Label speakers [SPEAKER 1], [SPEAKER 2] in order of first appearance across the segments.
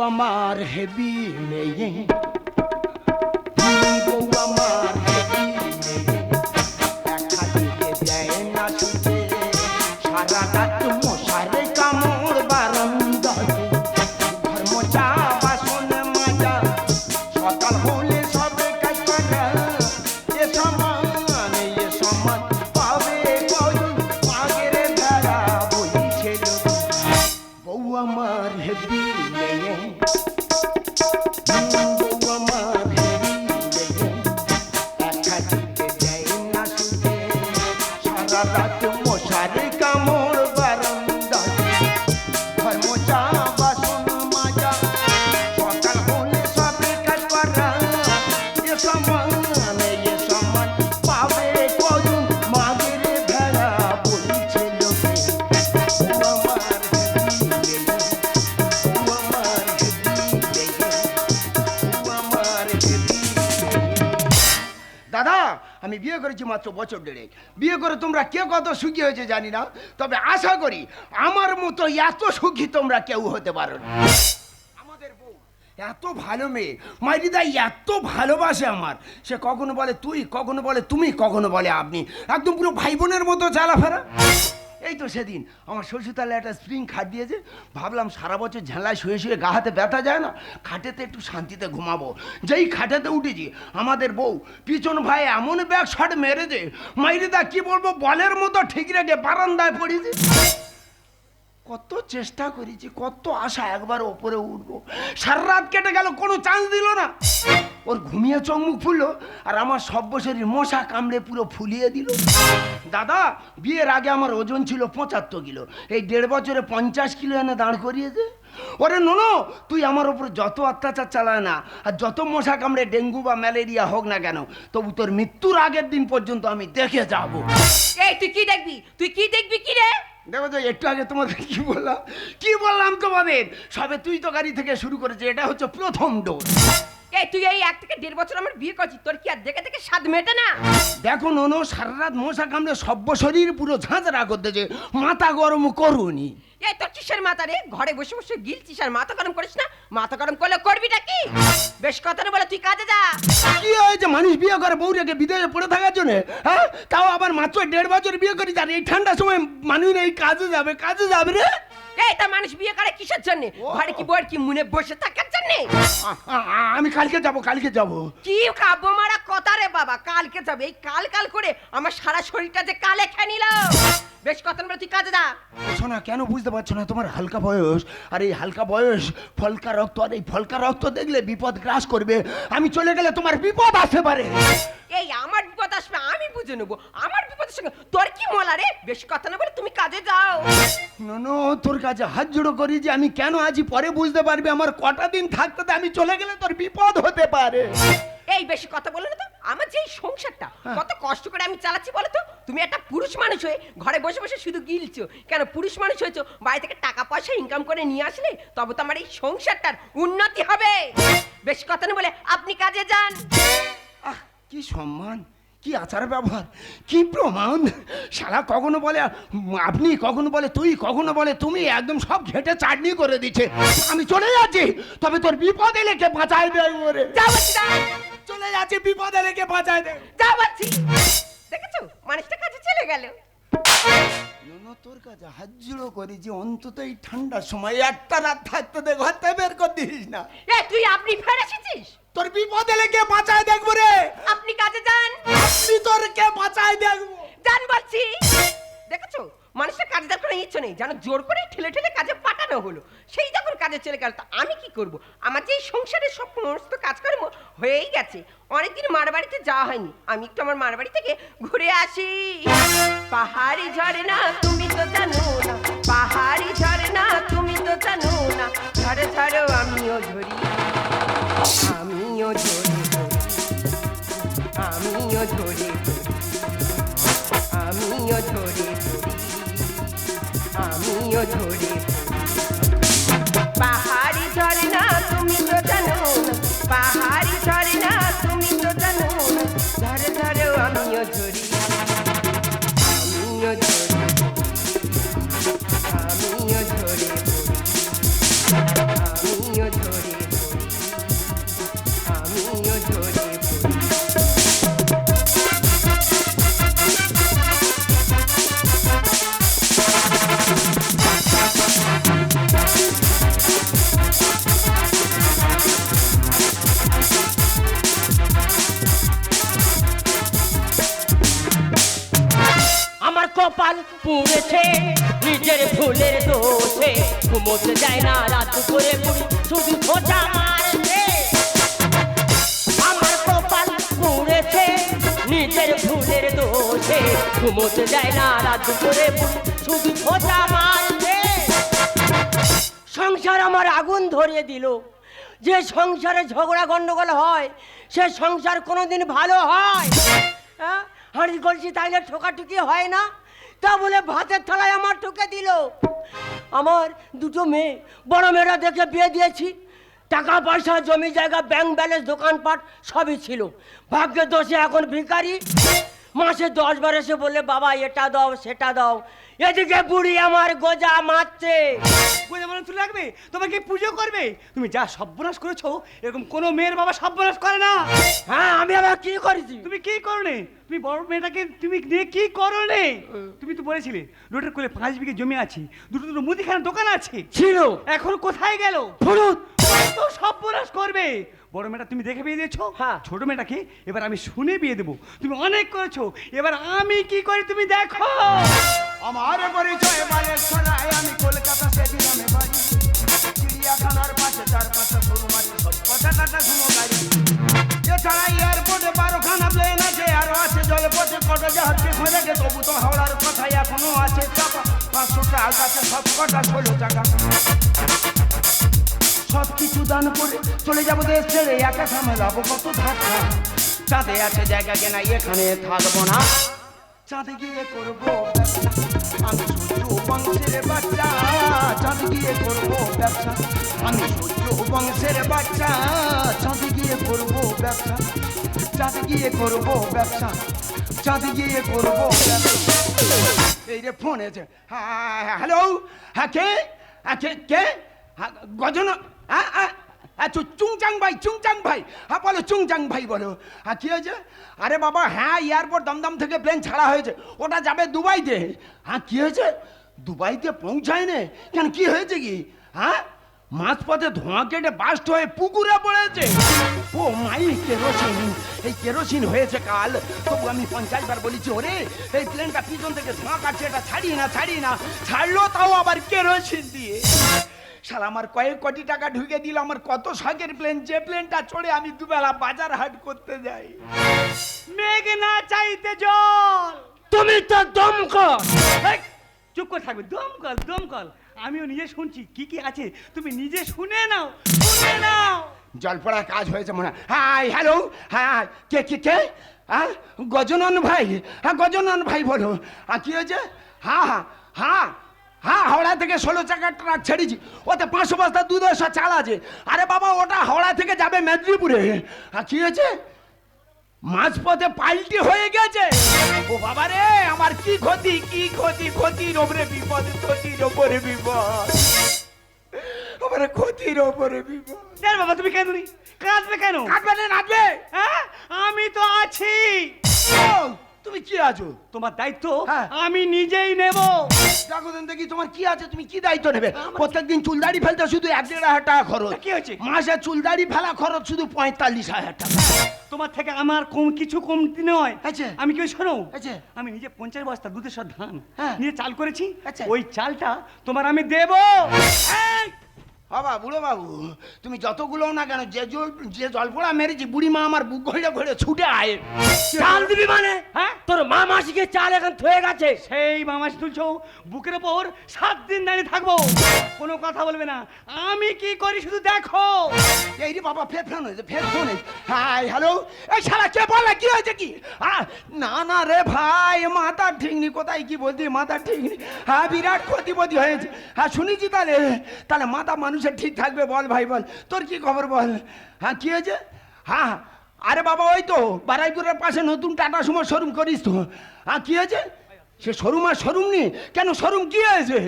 [SPEAKER 1] আমার হেবি মেয়ে। বউ আমার মাত্র বছর দেড়েক বিয়ে করে তোমরা কে কত সুখী হয়েছে জানি না। তবে আশা করি আমার মতো এত সুখী তোমরা কেউ হতে পারো না। আমাদের বউ এত ভালো মেয়ে। মাইরিদা এত ভালোবাসে আমার। সে কখনো বলে তুই, কখনো বলে তুমি, কখনো বলে আপনি। একদম পুরো ভাই বোনের মতো চালাফেরা এই তো সেদিন। আমার শ্বশুরতালে একটা স্প্রিং খাট দিয়েছে। ভাবলাম সারা বছর ঝেলায় শুয়ে শুয়ে গা হাতে ব্যথা যায় না, খাটেতে একটু শান্তিতে ঘুমাবো। যেই খাটেতে উঠেছি, আমাদের বউ, পিছন ভাই এমন ব্যাগ শট মেরেছে মাইরিদা কি বলব, বলের মতো ঠিক রেখে বারান্দায় পড়েছে। কত চেষ্টা করেছি, কত আশা একবার ওপরে উঠবো। সারা রাত কেটে গেল, কোনো চান্স দিল না। ওর ঘুমিয়ে চোখ মুখ ফুললো, আর আমার সব্য শরীর মশা কামড়ে পুরো ফুলিয়ে দিল। দাদা, বিয়ের আগে আমার ওজন ছিল পঁচাত্তর কিলো। এই দেড় বছরে পঞ্চাশ কিলো এনে দাঁড় করিয়েছে। ওরে নোনো, তুই আমার ওপর যত অত্যাচার চালায় না, আর যত মশা কামড়ে ডেঙ্গু বা ম্যালেরিয়া হোক না কেন, তবু তোর মৃত্যুর আগের দিন পর্যন্ত আমি দেখে যাব।
[SPEAKER 2] এই, তুই কি দেখবি? তুই কি দেখবি কি রে?
[SPEAKER 1] দেখো তো একটু আগে তোমাদের কি বললাম? কি বললাম তোমাদের? সবে তুই তো গাড়ি থেকে শুরু করেছে এটা হচ্ছে প্রথম ডোজ
[SPEAKER 2] এই তুই এই এক থেকে দেড় বছর আমার বিয়ে করছিস তোর কি আর দেখে দেখে স্বাদ মেটে না?
[SPEAKER 1] দেখো নোনো সারা রাত মশা কামড়ে সব্য শরীর পুরো ঝাঁঝরা করতেছে মাথা গরম করুনি।
[SPEAKER 2] এই তোর কিসের মাথা রে? ঘরে বসে বসে গিলছিস আর মাথা গরম করিস না? মাথা গরম করলে করবিটা কি বেশ কথা না বলে তুই কাজে যা।
[SPEAKER 1] কি হয়েছে? মানুষ বিয়ে করে বউ রেখে বিদেশে পড়ে থাকার জন্য? হ্যাঁ? তাও আবার মাত্র দেড় বছর বিয়ে করি আর এই ঠান্ডার সময় মানুষ এই কাজে যাবে কাজে যাবে রে?
[SPEAKER 2] এই তা মানুষ বিয়ে করে কিসের জন্য? ঘরে কি বউয়ের কি মনে বসে থাকার জন্য?
[SPEAKER 1] আমি কালকে যাব কালকে যাব।
[SPEAKER 2] কি কাব্য মারা কথা রে বাবা? কালকে যাবে। এই কাল কাল করে আমার সারা শরীরটা যে কালে খেয়ে নিল। বেশ কথা বলে তুই কাজে যা
[SPEAKER 1] শোনা কেন বুঝতে পারছ না তোমার হালকা বয়স? আর এই হালকা বয়স ফলকা রক্ত আর এই ফলকা রক্ত দেখলে বিপদ গ্রাস করবে। আমি চলে গেলে তোমার বিপদ আসতে পারে।
[SPEAKER 2] এই আমার বিপদ আসবে আমি বুঝে নেব। আমার বিপদের সঙ্গে তোর কি মলা রে? বেশি কথা না বলে তুমি কাজে যাও।
[SPEAKER 1] নো তোর কাছে হাত জোড়ো করি যে আমি কেন আজই পরে বুঝতে পারবি? আমার কটা দিন থাকতে আমি চলে গেলে তোর বিপদ হতে পারে।
[SPEAKER 2] এই বেশি কথা বলে না তো। আমার যে এই সংসারটা
[SPEAKER 1] হ্যাঁ।
[SPEAKER 2] কত কষ্ট করে আমি চালাচ্ছি বলো তো? তুমি একটা পুরুষ মানুষ হয়ে ঘরে বসে বসে শুধু গিলছো। কেন পুরুষ মানুষ হয়েছো বাড়ি থেকে টাকা পয়সা ইনকাম করে নিয়ে আসলে তবে তো আমার এই সংসারটার উন্নতি হবে। বেশি কথা না বলে আপনি কাজে যান।
[SPEAKER 1] আহ কি সম্মান কি আচার ব্যবহার কি প্রমাণ। সারা কখনো বলে আপনি কখনো বলে তুই কখনো বলে তুমি একদম সব ঘেটে চাটনি করে দিচ্ছে। আমি চলে যাচ্ছি তবে তোর বিপদ এলে কে বাঁচায় দেয় ওরে চলে যাচ্ছি বিপদ কে বাঁচায় দেয়
[SPEAKER 2] যাও বলছি। দেখেছ? মানুষটা কাজে চলে গেল।
[SPEAKER 1] নুনো তোর কাছে হাত জুড়ো করি যে অন্তত এই ঠান্ডার সময় একটা রাত থাকতে দে ঘর থেকে বের করে দিস না।
[SPEAKER 2] এ তুই আপনি ফের এসেছিস?
[SPEAKER 1] তোর বিপদ কে বাঁচায় দেখব রে।
[SPEAKER 2] আপনি কাজে যান।
[SPEAKER 1] আপনি তোর কে বাঁচায় দেখব।
[SPEAKER 2] যান বলছি। দেখেছ? কোনো ইচ্ছে নেই, যেন জোর করে ঠেলে ঠেলে কাজে পাঠানো হলো। সেই যখন কাজে চলে গেল তা আমি কি করব? আমার যে সংসারের সব সমস্ত কাজকর্ম হয়েই গেছে, অনেকদিন মার বাড়িতে যাওয়া হয়নি। আমি একটু আমার মার বাড়ি থেকে ঘুরে আসি। পাহাড়ি ঝরে না তুমি তো জানো না। পাহাড়ি ঝরে না তুমি তো জানো না। ঝরে ঝড়ো, আমিও ঝরি। আমিও ঝরি। আমিও ঝরি। আমিও ঝরে ঝরি। আমিও ধরে পাহাড়ি
[SPEAKER 3] ঘুমোতে যায় না রাত শুধু মারছে সংসার আমার আগুন ধরিয়ে দিল। যে সংসারে ঝগড়া, গন্ডগোল হয়, সে সংসার কোনোদিন ভালো হয়। হ্যাঁ? হাঁড়ি গলছি তাইলে ঠোকাঠুকি হয় না। তা বলে ভাতের থালায় আমার ঠুকে দিল। আমার দুটো মেয়ে, বড় মেয়েরা দেখে বিয়ে দিয়েছি। টাকা পয়সা জমি জায়গা ব্যাংক ব্যালেন্স দোকানপাট, সবই ছিল। ভাগ্যের দোষে এখন ভিখারি। মাসে দশ বার এসে বলে বাবা, এটা দাও, সেটা দাও। এদিকে বুড়ি আমার গোজা মারছে।
[SPEAKER 4] বুঝে মনে তুলে রাখবে? তোমাকে পুজো করবে? তুমি যা সর্বনাশ করেছ এরকম কোনো মেয়ের বাবা সর্বনাশ করে না।
[SPEAKER 3] হ্যাঁ আমি আবার কি করেছি?
[SPEAKER 4] তুমি কি করনে? তুমি বড় মেয়েটাকে তুমি নিয়ে কি করনে? তুমি তো বলেছিলে রোডের কোলে পাঁচ বিঘে জমি আছে দুটো দুটো মুদিখানা দোকান আছে।
[SPEAKER 3] ছিল।
[SPEAKER 4] এখন কোথায় গেল?
[SPEAKER 3] ফুরুত
[SPEAKER 4] তো সর্বনাশ করবে। বড় মেয়েটা তুমি দেখে বিয়ে দিয়েছ?
[SPEAKER 3] হ্যাঁ।
[SPEAKER 4] ছোট মেয়েটাকে এবার আমি শুনে বিয়ে দেবো। তুমি অনেক করেছ। এবার আমি কি করি তুমি দেখো।
[SPEAKER 1] আমার পরিচয় মানে শোনায় আমি কলকাতা সেদিন আমি বাড়ি। চিড়িয়াখানার পাশে চার পাঁচটা সরু মারি সব কথা কাটা ঘুমো গাড়ি এছাড়া এয়ারপোর্টে বারোখানা প্লেন আছে আরও আছে জলপথে কটা জাহাজকে খোঁজেছে তবু তো হাওড়ার কথা এখনও আছে চাপা। পাঁচশো টাকা আছে সব কটা ষোলো টাকা। সব কিছু দান করে চলে যাব দেশ ছেড়ে একা সামলাবো কত ধাক্কা। চাঁদে আছে জায়গা কেনা এখানে থাকব না। চাঁদে গিয়ে করব আমি সূর্য বংশের বাচ্চা। চাঁদে গিয়ে করব ব্যবসা। আমি সূর্য বংশের বাচ্চা। চাঁদে গিয়ে করব ব্যবসা। চাঁদে গিয়ে করব ব্যবসা। চাঁদে গিয়ে করব এই রে ফোন এসে হ্যাঁ হ্যালো হ্যাঁ কে? হ্যাঁ কে কে? হ্যাঁ, গজন। হ্যাঁ হ্যাঁ চুংচাং ভাই চুংচাং ভাই। হ্যাঁ বলো চুংচাং ভাই বলো। হ্যাঁ কী হয়েছে? আরে বাবা হ্যাঁ এয়ারপোর্ট দমদম থেকে প্লেন ছাড়া হয়েছে। ওটা যাবে দুবাইতে। হ্যাঁ কী হয়েছে? দুবাইতে পৌঁছায় নে। কেন, কি হয়েছে কি? হ্যাঁ মাঝপথে ধোঁয়া কেটে বাস্ট হয়ে পুকুরে পড়েছে। ও মাই, কেরোসিন। এই কেরোসিন হয়েছে কাল। তবু আমি পঞ্চাশ বার বলেছি, ওরে, এই প্লেনটা পিছন থেকে ধোঁয়া কাটছে, এটা ছাড়ি না ছাড়ি না। ছাড়লো তাও আবার কেরোসিন দিয়ে। শালা আমার কয়েক কোটি টাকা ঢুকে দিল আমার কত শখের প্লেন যে প্লেনটা চড়ে আমি দুবেলা বাজার হাট করতে যাই।
[SPEAKER 4] মেঘ না চাইতে জল।
[SPEAKER 3] তুমি তো দমকল।
[SPEAKER 4] চুপ করে থাকবে দমকল দমকল। আমিও নিজে শুনছি কি কি আছে? তুমি নিজে শুনে নাও শুনে নাও।
[SPEAKER 1] জল পড়া কাজ হয়েছে মনে হয়। হাই হ্যালো হ্যাঁ কে কে কে? হ্যাঁ গজনন ভাই হ্যাঁ গজনন ভাই বলো। হ্যাঁ কি হয়েছে? হ্যাঁ হ্যাঁ হ্যাঁ হ্যাঁ হাওড়া থেকে ষোলো চাকার ট্রাক ছেড়েছি। ওতে পাঁচশো বস্তা দুধ এসা চাল আছে। আরে বাবা ওটা হাওড়া থেকে যাবে মেদিনীপুরে। আর কি হয়েছে? মাঝপথে পাল্টি হয়ে গেছে। ও বাবা রে আমার কি ক্ষতি কি ক্ষতি ক্ষতির ওপরে বিপদ ক্ষতির ওপরে বিপদ। আমার ক্ষতির ওপরে বিপদ।
[SPEAKER 4] বাবা তুমি কেন? কাঁদবে কেন?
[SPEAKER 1] কাটবে না নাচবে।
[SPEAKER 4] হ্যাঁ? আমি তো আছি।
[SPEAKER 1] তুমি কি আছো
[SPEAKER 4] তোমার দায়িত্ব
[SPEAKER 1] হ্যাঁ।
[SPEAKER 4] আমি নিজেই নেব
[SPEAKER 1] দেখো দেখি তোমার কি আছে তুমি কি দায়িত্ব নেবে প্রত্যেকদিন চুলদাড়ি ফেলতে শুধু এক দেড় হাজার টাকা খরচ
[SPEAKER 4] কি হয়েছে?
[SPEAKER 1] মাসে চুলদাড়ি ফেলা খরচ শুধু পঁয়তাল্লিশ হাজার টাকা
[SPEAKER 4] তোমার থেকে আমার কম কিছু কমতি নয়
[SPEAKER 1] আচ্ছা।
[SPEAKER 4] আমি কি শোনো
[SPEAKER 1] আচ্ছা।
[SPEAKER 4] আমি নিজে পঞ্চাশ বস্তা দুধের সব ধান
[SPEAKER 1] হ্যাঁ।
[SPEAKER 4] নিয়ে চাল করেছি। ওই চালটা তোমার আমি দেব
[SPEAKER 1] এই, বাবা বুড়ো বাবু তুমি যতগুলো না কেন যে জল যে জল পোড়া মেরেছি বুড়ি মা আমার বুক ঘড়ে ঘড়ে ছুটে আয়।
[SPEAKER 3] চাল দিবি মানে?
[SPEAKER 4] হ্যাঁ?
[SPEAKER 3] তোর মা মাসিকে চাল এখন থয়ে গেছে।
[SPEAKER 4] সেই মামাস তুলছো বুকের ওপর সাত দিন দাঁড়িয়ে থাকব। কোনো কথা বলবে না। আমি কি করি শুধু দেখো।
[SPEAKER 1] এই রে বাবা ফের ফোন হয়েছে ফের ফোন হয়েছে হাই হ্যালো? এই শালা কে বলে কি হয়েছে কি? না না রে ভাই মাথা ঠিকনি কোথায় কি বলছি? মাথা ঠিকনি হ্যাঁ বিরাট ক্ষতিপতি হয়েছে। হ্যাঁ শুনেছি তাহলে। তাহলে মাথা মানুষের ঠিক থাকবে, বল ভাই, বল। তোর কি খবর, বল? হ্যাঁ কি হয়েছে? হ্যাঁ আরে বাবা, ওই তো, বারাইপুরের পাশে নতুন টাটা সুমো শোরুম করিস তো। হ্যাঁ কি হয়েছে? সে শোরুম আর শোরুম নি কেন, শোরুম কি হয়েছে?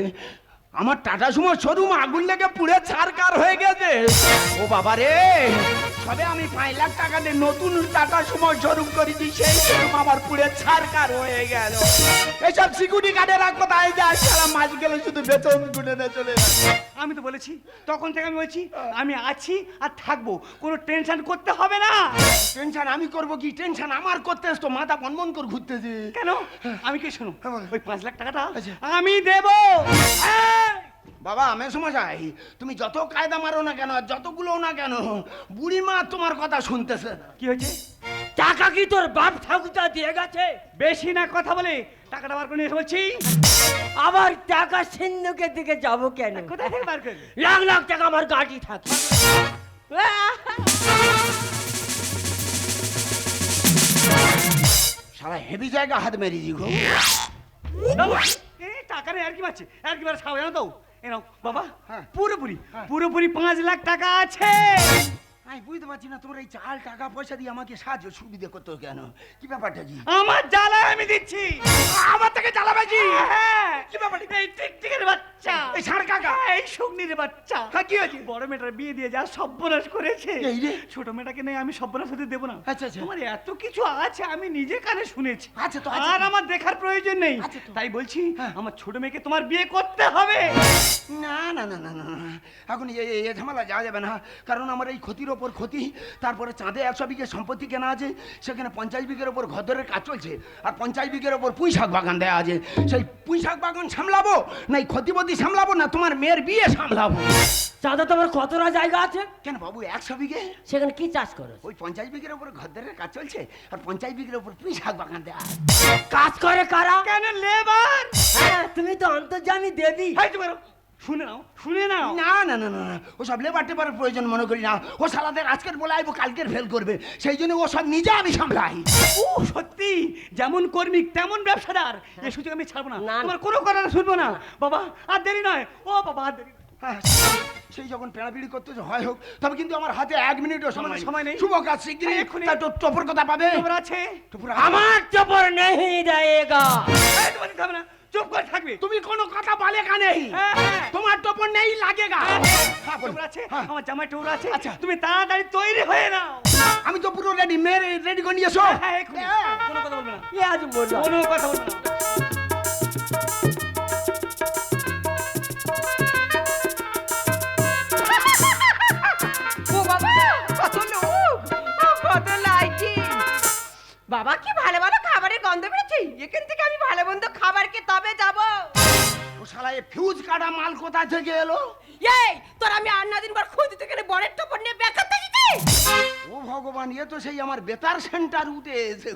[SPEAKER 1] আমার টাটা সুমো শোরুম আগুন লেগে পুড়ে ছারকার হয়ে গেছে। ও বাবা রে সবে আমি পাঁচ লাখ টাকা দিয়ে নতুন টাটা সুমো শোরুম করেছি সেই শোরুম আমার পুড়ে ছারকার হয়ে গেল। এইসব সিকিউরিটি গার্ডেরা কোথায় যায়? সারা মাস গেলে শুধু বেতন গুনে নিয়ে চলে
[SPEAKER 4] আমি তো বলেছি তখন থেকে আমি বলছি আমি আছি আর থাকব কোনো টেনশন করতে হবে না।
[SPEAKER 1] টেনশন আমি করব কি? টেনশন আমার করতে তো মাথা বনবন করে ঘুরতেছে
[SPEAKER 4] কেন? আমি কি শোনো
[SPEAKER 1] হ্যাঁ,
[SPEAKER 4] ওই পাঁচ লাখ টাকাটা
[SPEAKER 1] আচ্ছা।
[SPEAKER 4] আমি দেবো। হ্যাঁ।
[SPEAKER 1] বাবা আমি সমস্যাই তুমি যত কায়দা মারো না কেন যতগুলো না কেন বুড়ি মা তোমার কথা শুনতেছে। না
[SPEAKER 4] কি হয়েছে?
[SPEAKER 3] টাকা কি তোর বাপ ঠাকুরটা দিয়ে গেছে?
[SPEAKER 4] বেশি না কথা বলে টাকাটা বার করে নিয়ে এসে বলছি।
[SPEAKER 3] আবার টাকা সিন্ধুকের দিকে যাব কেন?
[SPEAKER 4] কোথায় থেকে বার করবে?
[SPEAKER 3] লাখ লাখ টাকা আমার গাড়ি থাকে।
[SPEAKER 1] সারা হেভি জায়গা হাত মেরিয়ে গো।
[SPEAKER 4] এই টাকা নেই আর কি পাচ্ছে আর কি বার খাও জানো তো। এ নাও বাবা
[SPEAKER 1] হ্যাঁ।
[SPEAKER 4] পুরোপুরি
[SPEAKER 1] হ্যাঁ।
[SPEAKER 4] পুরোপুরি পাঁচ লাখ টাকা আছে
[SPEAKER 1] আমি বুঝতে পারছি না তোমরা এই চাল টাকা পয়সা দিয়ে আমাকে সাহায্য সুবিধে করতে কেন? কি ব্যাপারটা কি
[SPEAKER 4] আমার জ্বালা আমি দিচ্ছি।
[SPEAKER 1] আমার থেকে জ্বালাবাজি
[SPEAKER 4] হ্যাঁ।
[SPEAKER 1] কি ব্যাপার
[SPEAKER 4] এই টিকটিকের বাচ্চা।
[SPEAKER 1] এই ষাঁড় কাকা?
[SPEAKER 4] এই শুকনির বাচ্চা।
[SPEAKER 1] হ্যাঁ কি হয়েছে?
[SPEAKER 4] বড় মেয়েটার বিয়ে দিয়ে যা সর্বনাশ করেছে।
[SPEAKER 1] এই রে।
[SPEAKER 4] ছোট মেয়েটাকে নেই আমি সর্বনাশ হতে দেবো না।
[SPEAKER 1] আচ্ছা, আচ্ছা।
[SPEAKER 4] তোমার এত কিছু আছে আমি নিজে কানে শুনেছি।
[SPEAKER 1] আছে তো,
[SPEAKER 4] আর আমার দেখার প্রয়োজন নেই। তাই বলছি
[SPEAKER 1] হ্যাঁ।
[SPEAKER 4] আমার ছোট মেয়েকে তোমার বিয়ে করতে হবে।
[SPEAKER 1] না না না না না। এখন এ এ- এ ঝামেলা যাওয়া যাবে না। কারণ আমার এই ক্ষতির ওপর ক্ষতি তারপরে চাঁদে একশো বিঘে সম্পত্তি কেনা আছে সেখানে পঞ্চাশ বিঘের ওপর ঘরের কাজ চলছে আর পঞ্চাশ বিঘের ওপর পুঁই শাক বাগান দেওয়া আছে। সেই পুঁই শাক বাগান সামলাবো না এই ক্ষতিপতি সামলাবো না তোমার মেয়ের বিয়ে সামলাবো?
[SPEAKER 3] চাঁদা তোমার কতটা জায়গা আছে?
[SPEAKER 1] কেন বাবু একশো বিঘে?
[SPEAKER 3] সেখানে কি চাষ করো
[SPEAKER 1] ওই পঞ্চাশ বিঘের ওপর ঘরের কাজ চলছে আর পঞ্চাশ বিঘের ওপর পুঁই শাক বাগান দেওয়া আছে।
[SPEAKER 3] কাজ করে কারা?
[SPEAKER 4] কেন লেবার?
[SPEAKER 3] হ্যাঁ তুমি তো অন্তর্জামী দেবী।
[SPEAKER 4] শুনে নাও শুনে নাও।
[SPEAKER 1] না না না না না। ও সব লেবার টেবার প্রয়োজন মনে করি না। ও সালাদের আজকের বলে আইবো কালকের ফেল করবে। সেই জন্য ও সব নিজে আমি সামলাই।
[SPEAKER 4] ও সত্যি? যেমন কর্মী তেমন ব্যবসাদার। এই সুযোগ আমি ছাড়বো না। তোমার কোনো কথা শুনব না। বাবা আর দেরি নয়। ও বাবা আর দেরি
[SPEAKER 1] হ্যাঁ, সেই যখন পেড়াপিড়ি করতেছে হয় হোক তবে কিন্তু আমার হাতে এক মিনিটও সময়
[SPEAKER 4] সময় নেই।
[SPEAKER 1] শুভ কাজ শিগগিরই।
[SPEAKER 4] হ্যাঁ, এক্ষুনি।
[SPEAKER 1] টপর কথা পাবে।
[SPEAKER 4] খবর আছে।
[SPEAKER 1] টপর
[SPEAKER 3] আমার চপর নেই
[SPEAKER 4] এই, তোমার না। চুপ করে থাকবে।
[SPEAKER 1] তুমি কোনো কথা বলে কানে
[SPEAKER 4] হ্যাঁ, হ্যাঁ।
[SPEAKER 1] তোমার টপর নেই লাগেগা হ্যাঁ,
[SPEAKER 4] আছে। আমার জামাই আছে?
[SPEAKER 1] আচ্ছা।
[SPEAKER 4] তুমি তাড়াতাড়ি তৈরি হয়ে নাও।
[SPEAKER 1] আমি তো পুরো রেডি মেয়ে রেডি করে নিয়ে
[SPEAKER 4] হ্যাঁ কোনো কথা বলবে না।
[SPEAKER 3] এ আজ বললাম
[SPEAKER 4] কোনো কথা বলবে না।
[SPEAKER 1] ফিউজ কাটা মাল কোথা থেকে এলো?
[SPEAKER 2] এই তোর আমি আর না দিন পর খুঁজ গেলে বড়ের টপর নিয়ে বেকার থাকিতে
[SPEAKER 1] ও ভগবান এ তো সেই আমার বেতার সেন্টার উঠে এসে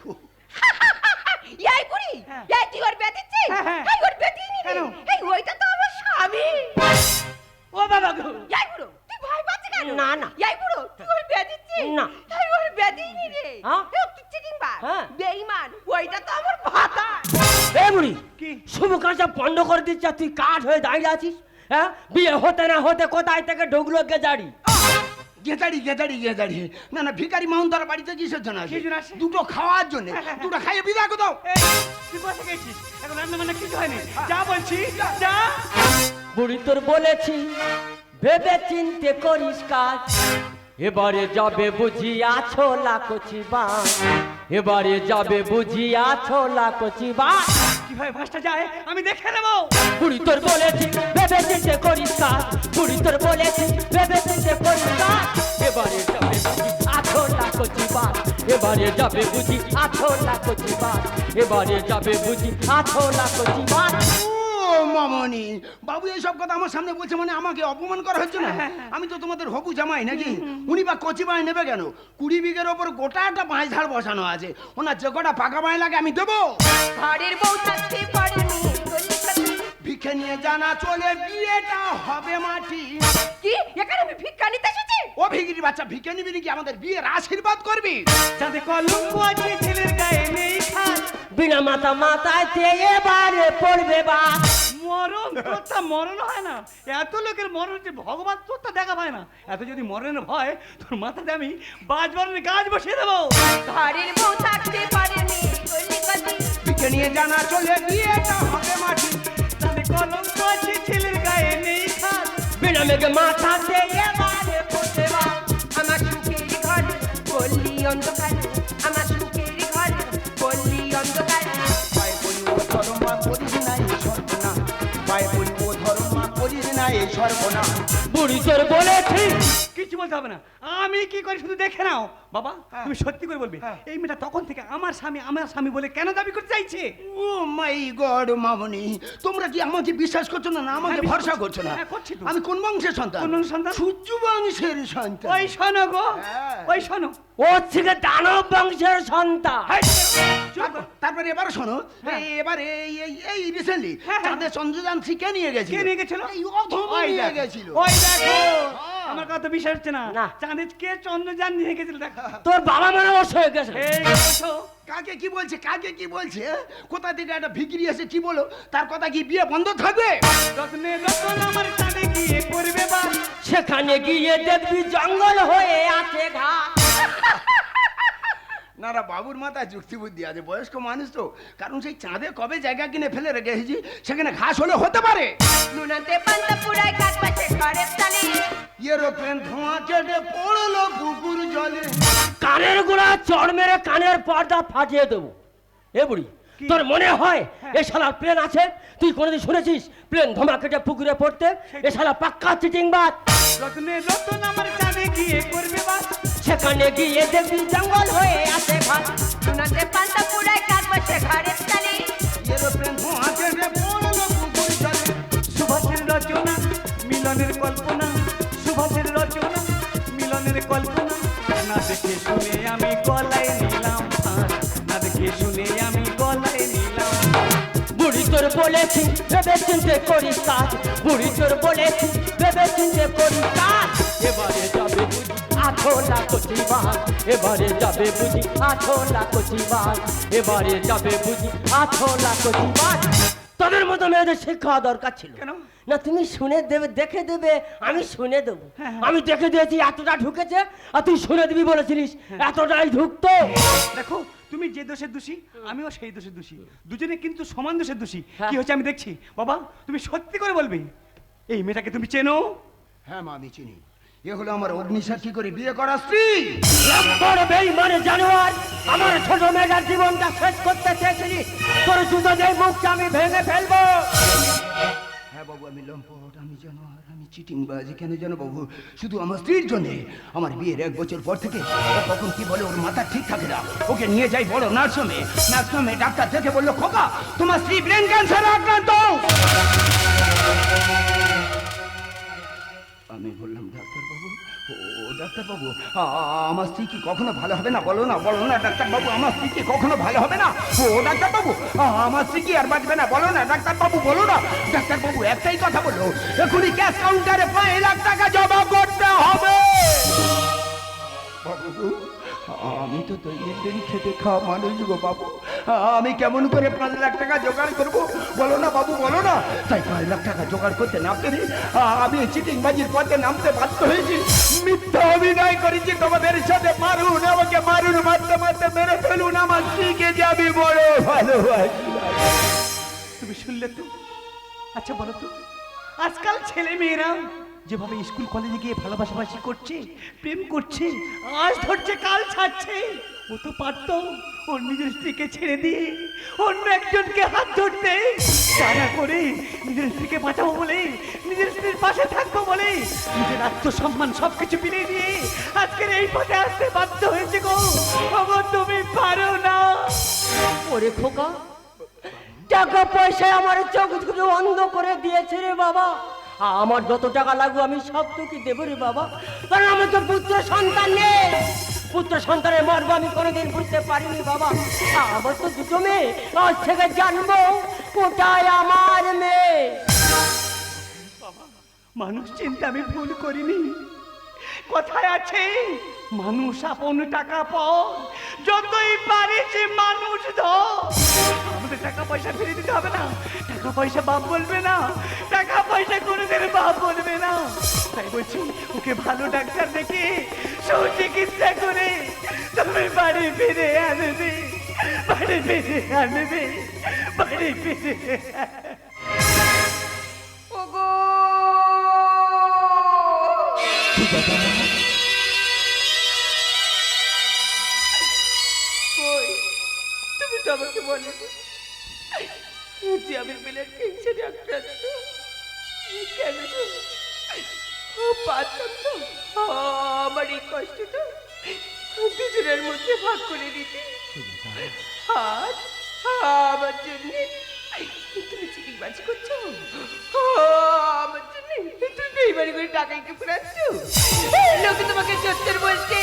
[SPEAKER 3] আর তুই কাঠ হয়ে দাঁড়িয়ে আছিস হ্যাঁ? বিয়ে হতে না হতে কোথায় থেকে ঢুকলো গেজাড়ি
[SPEAKER 1] গেদাড়ি গেদাড়ি গেদাড়ি। না না ভিখারি মাউন্তার বাড়িতে কিসের জন্য আসে?
[SPEAKER 4] কি
[SPEAKER 1] দুটো খাওয়ার জন্য। দুটো খাইয়ে বিদায় করে দাও।
[SPEAKER 4] তুই কোথা থেকে এসেছিস? এখন রান্না বান্না কিছু হয়নি। যা বলছি যা।
[SPEAKER 3] বুড়ি তোর বলেছি ভেবে চিনতে করিস কাজ। এবারে যাবে বুঝিয়া ছোলা কচি বাস এবারে যাবে বুঝিয়া ছোলা কচি বাস
[SPEAKER 4] কীভাবে ভাষটা যায়, আমি দেখে নেব।
[SPEAKER 3] বুড়ি তোর বলেছি, ভেবে চিনতে করিস কাজ বুড়ি তোর বলেছি, ভেবে চিনতে করিস কাজ এবারে যাবে বুঝি আছোলা কচি বাস। এবারে যাবে বুঝি আঠো লাখ বাস। এবারে যাবে বুঝি আঠো লাখ
[SPEAKER 1] ও মামনি বাবু এইসব কথা আমার সামনে বলছে মানে আমাকে অপমান করা হচ্ছে না? আমি তো তোমাদের হবু জামাই নাকি? উনি বা কচি বাঁশ নেবে কেন? কুড়ি বিঘের ওপর গোটা একটা বাঁশ ঝাড় বসানো আছে। ওনার যে কটা পাকা বাঁশ লাগে আমি দেবো।
[SPEAKER 2] ঘরের বউ থাকতে পারে মেয়ে গলি সাথে
[SPEAKER 1] ভিক্ষে নিয়ে জানা চলে বিয়েটা হবে মাটি।
[SPEAKER 2] কি? এখানে আমি ভিক্ষা নিতে এসেছি?
[SPEAKER 1] ও ভিগিরি বাচ্চা ভিক্ষে নিবি নাকি? আমাদের বিয়ের আশীর্বাদ করবি।
[SPEAKER 4] যাতে কলঙ্ক আছে ছেলের গায়ে নেই খাল
[SPEAKER 3] বিনা মাথা মাথায় তে এবারে পড়বে বা।
[SPEAKER 4] মরণ তোরটা মরণ হয় না। এত লোকের মরণ হচ্ছে ভগবান তোরটা দেখা পায় না। এত যদি মরণের ভয় তোর মাথাতে আমি বাজ বারণের গাছ বসিয়ে দেবো।
[SPEAKER 2] ঘরের বউ থাকতে পারে মেয়ে গলি সাথে
[SPEAKER 1] ভিক্ষে নিয়ে জানা চলে বিয়েটা হবে মাটি।
[SPEAKER 4] যাতে কলঙ্ক আছে ছেলের গায়ে
[SPEAKER 3] মেঘ মাথাতে এবারে পড়তে বা।
[SPEAKER 2] আমার সুখের ঘর পল্লী অন্ধকার।
[SPEAKER 1] না এই সর্বনা
[SPEAKER 3] বুড়ি বলেছি
[SPEAKER 4] কিছু বলতে হবে না আমি কি করি শুধু দেখে নাও বাবা
[SPEAKER 1] হ্যাঁ।
[SPEAKER 4] তুমি সত্যি করে বলবে
[SPEAKER 1] হ্যাঁ।
[SPEAKER 4] এই মেয়েটা তখন থেকে আমার স্বামী আমার স্বামী বলে কেন দাবি করতে চাইছে
[SPEAKER 1] ও মাই গড মামনি তোমরা কি আমাকে বিশ্বাস করছ না না আমাকে
[SPEAKER 4] হ্যাঁ,
[SPEAKER 1] ভরসা করছ না
[SPEAKER 4] হ্যাঁ,
[SPEAKER 1] আমি কোন বংশের সন্তান
[SPEAKER 4] কোন বংশের সন্তান?
[SPEAKER 1] সূর্য বংশের সন্তান
[SPEAKER 4] ওই শোনো গো
[SPEAKER 1] হ্যাঁ।
[SPEAKER 4] ওই শোনো
[SPEAKER 3] ও থেকে দানব বংশের সন্তান।
[SPEAKER 1] তারপর- এবার শোনো
[SPEAKER 4] হ্যাঁ।
[SPEAKER 1] এবার এই এই এই রিসেন্টলি
[SPEAKER 4] হ্যাঁ, হ্যাঁ।
[SPEAKER 1] চাঁদের চন্দ্রযান কে নিয়ে গেছিল
[SPEAKER 4] কে নিয়ে গেছিল ওই
[SPEAKER 1] নিয়ে
[SPEAKER 4] দেখো,
[SPEAKER 1] গেছিল
[SPEAKER 4] ওই দেখো
[SPEAKER 1] হ্যাঁ।
[SPEAKER 4] আমার কথা বিশ্বাস হচ্ছে না।
[SPEAKER 3] চাঁদের
[SPEAKER 4] চাঁদে কে চন্দ্রযান নিয়ে গেছিল দেখ।
[SPEAKER 3] তোর বাবা মানে অবশ্য হয়ে গেছে।
[SPEAKER 1] কাকে কি বলছে কাকে কি বলছে কোথা থেকে একটা ভিকিরি আছে কি বলো? তার কথা কি বিয়ে বন্ধ থাকবে?
[SPEAKER 4] রত্নে রতন আমার চাঁদে গিয়ে করবে বা
[SPEAKER 3] সেখানে গিয়ে দেখবি জঙ্গল হয়ে আছে ঘাট।
[SPEAKER 1] না না বাবুর মাথায় যুক্তি বুদ্ধি আছে বয়স্ক মানুষ তো। কারণ সেই চাঁদে কবে জায়গা কিনে ফেলে রেখেছি সেখানে ঘাস হলে হতে পারে। এরোপ্লেন ধোঁয়া কেটে পড়ল পুকুর জলে।
[SPEAKER 3] কানের গোড়া চড় মেরে কানের পর্দা ফাটিয়ে দেবো। এ বুড়ি তোর মনে হয়
[SPEAKER 4] হ্যাঁ।
[SPEAKER 3] এ শালা প্লেন আছে? তুই কোনোদিন শুনেছিস প্লেন ধমা কেটে পুকুরে পড়তে? এ শালা পাক্কা চিটিং বাদ
[SPEAKER 4] রত্নে রতন আমার চাঁদে গিয়ে করবে বা
[SPEAKER 3] সেখানে গিয়ে দেখবি জঙ্গল হয়ে আছে ঘাট
[SPEAKER 2] নুনাতে পান্তা পুরায় কাজ পাশে ঘরের তালে।
[SPEAKER 1] এরোপ্লেন ধোঁয়া কেটে পড়ল পুকুর জলে
[SPEAKER 4] সুভাষের রচনা মিলনের কল্পনা। সুভাষের রচনা মিলনের কল্পনা। না দেখে শুনে আমি গলায় নিলাম না দেখে শুনে আমি গলায় নিলাম
[SPEAKER 3] বুড়ি তোর বলেছি ভেবে চিনতে করিস কাজ। বুড়ি তোর বলেছি ভেবে চিনতে করিস কাজ। এবারে আঠোলা কচি বাস এবারে যাবে বুঝি আঠোলা কচি বাস এবারে যাবে বুঝি আঠোলা কচি বাস তোদের মতো মেয়েদের শিক্ষা দরকার ছিল।
[SPEAKER 4] কেন?
[SPEAKER 3] না তুমি শুনে দেবে দেখে দেবে আমি শুনে দেবো।
[SPEAKER 4] হ্যাঁ, হ্যাঁ।
[SPEAKER 3] আমি দেখে দিয়েছি এতটা ঢুকেছে আর তুই শুনে দিবি বলেছিলিস এতটাই ঢুকতো।
[SPEAKER 4] দেখো তুমি যে দোষের দোষী আমিও সেই দোষের দোষী। দুজনে কিন্তু সমান দোষের দোষী।
[SPEAKER 3] হ্যাঁ।
[SPEAKER 4] কি হচ্ছে আমি দেখছি। বাবা তুমি সত্যি করে বলবে? এই মেয়েটাকে তুমি চেনো?
[SPEAKER 1] হ্যাঁ মা আমি চিনি। এ হলো আমার অগ্নিসাক্ষী করে বিয়ে করা স্ত্রী।
[SPEAKER 3] বড় বেইমানে জানোয়ার আমার ছোট মেয়েটার জীবনটা শেষ করতে চেয়েছিলি। তোর জুতো দিয়ে মুখটা আমি ভেঙে ফেলব।
[SPEAKER 1] হ্যাঁ বাবু আমি লম্পট আমি জানোয়ার আমি চিটিং বাজ কেন জানো বাবু? শুধু আমার স্ত্রীর জন্য। আমার বিয়ের এক বছর পর থেকে কখন কি বলে ওর মাথা ঠিক থাকে না। ওকে নিয়ে যাই বড় নার্সমে নার্সমে ডাক্তার দেখে বলল খোকা তোমার স্ত্রী ব্রেন ক্যান্সার আক্রান্ত। ডাক্তারবাবু? আমার স্ত্রী কি কখনো ভালো হবে না? বলো না বলো না, ডাক্তারবাবু, আমার স্ত্রী কি কখনো ভালো হবে না? ও, ডাক্তারবাবু আমার স্ত্রী কি আর বাঁচবে না? বলো না, ডাক্তারবাবু, বলো না। ডাক্তারবাবু, একটাই কথা বলো, এখনই ক্যাশ কাউন্টারে পাঁচ লাখ টাকা জমা করতে হবে। আমি তো দইয়ের দই খেতে খাওয়া মানুষ গো বাবু। আমি কেমন করে পাঁচ লাখ টাকা জোগাড় করব? বলো না বাবু, বলো না। তাই পাঁচ লাখ টাকা জোগাড় করতে না পেরে আমি চিটিং বাজির পথে নামতে বাধ্য হয়েছি। মিথ্যা অভিনয় করেছি, তোমাদের সাথে মারুন, আমাকে মারুন, মারতে মারতে মেরে ফেলুন, আমার স্ত্রীকে যাবি বড় ভালোবাসি।
[SPEAKER 4] তুমি শুনলে তো? আচ্ছা বলো তো। আজকাল ছেলে মেয়েরা যেভাবে স্কুল কলেজে গিয়ে ভালোবাসাবাসি করছে, প্রেম করছে, আজ ধরছে, কাল ছাড়ছে, ও তো পারতো ওর নিজের স্ত্রীকে ছেড়ে দিয়ে অন্য একজনকে হাত ধরতে। তা না করে নিজের স্ত্রীকে বাঁচাবো বলে, নিজের স্ত্রীর পাশে থাকব বলে, নিজের আত্মসম্মান সবকিছু মিলিয়ে দিয়ে আজকের এই পথে আসতে বাধ্য হয়েছে গো। ওগো, তুমি পারো না।
[SPEAKER 3] ওরে খোকা, টাকা পয়সায় আমার চোখ অন্ধ করে দিয়েছে রে বাবা। আমার যত টাকা লাগবে আমি সব তোকে দেবো রে বাবা। কারণ আমার তো পুত্র সন্তান নেই পুত্র সন্তানের মর্ম আমি কোনোদিন বুঝতে পারিনি বাবা। আমার তো দুটো মেয়ে। আজ থেকে জানব কোটায় আমার মেয়ে?
[SPEAKER 4] মানুষ চিন্তা আমি ভুল করিনি। কথায় আছে? মানুষ আপন টাকা পাও যতই পারিস মানুষ ধর। আমাদের টাকা পয়সা ফিরে দিতে হবে না। টাকা পয়সা বাপ বলবে না। টাকা পয়সা কোনোদিন বাপ বলবে না। তাই বলছি, ওকে ভালো ডাক্তার দেখে সুচিকিৎসা করে তুমি বাড়ি ফিরে আনবে, বাড়ি ফিরে আনবে, বাড়ি ফিরে
[SPEAKER 2] তুমি তো আমাকে বলো যে আমি পেলের ক্যান্সারে আক্রান্ত কেন পারতাম তো। আমার এই কষ্টটা দুজনের মধ্যে ভাগ করে দিতে। আজ আমার জন্য তুমি চিটিংবাজি করছ। আমার জন্য তুমি বেইমানি করে টাকা ইনকাম করাচ্ছ লোকে তোমাকে চোত্তর বলছে।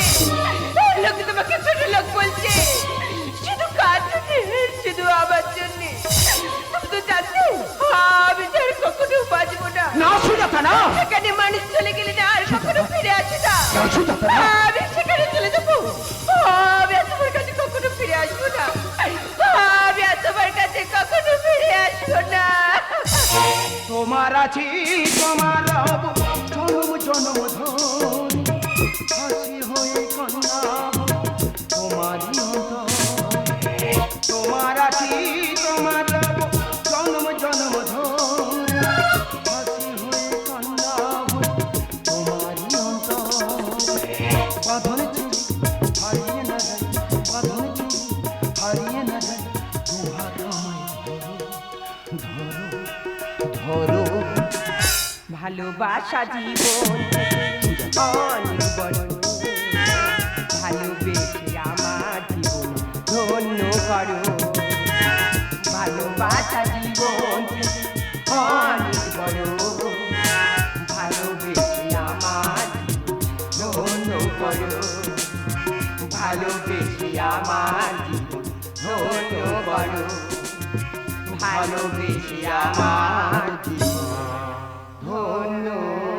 [SPEAKER 2] লোকে তোমাকে ছোট লোক বলছে। শুধু কার জন্যে? শুধু আমার জন্যে। তুমি তো জানো, আমি আর কখনো বাঁচবো না।
[SPEAKER 1] আছি তোমার জনম জনম ধরি হাসি হয়ে কন্যা তোমারই তোমার আছি, তোমার জনম জনম ধরি হাসি হয়ে কন্যা তোমারই বাঁধন চুরি, হারিয়ে না যায়। বাঁধন চুরি, হারিয়ে না যায়। ধরো ধরো ধরো।
[SPEAKER 2] ভালোবাসা জীবন অনেক বড় ভালোবেসে আমার জীবন ধন্য করো। ভালোবাসা জীবন অনেক বড় ভালোবেসে আমার ধন্য করো। ভালোবেসে আমার জীবন ধন্য করো। ভালোবেসে আমার জীবন ধন্য করো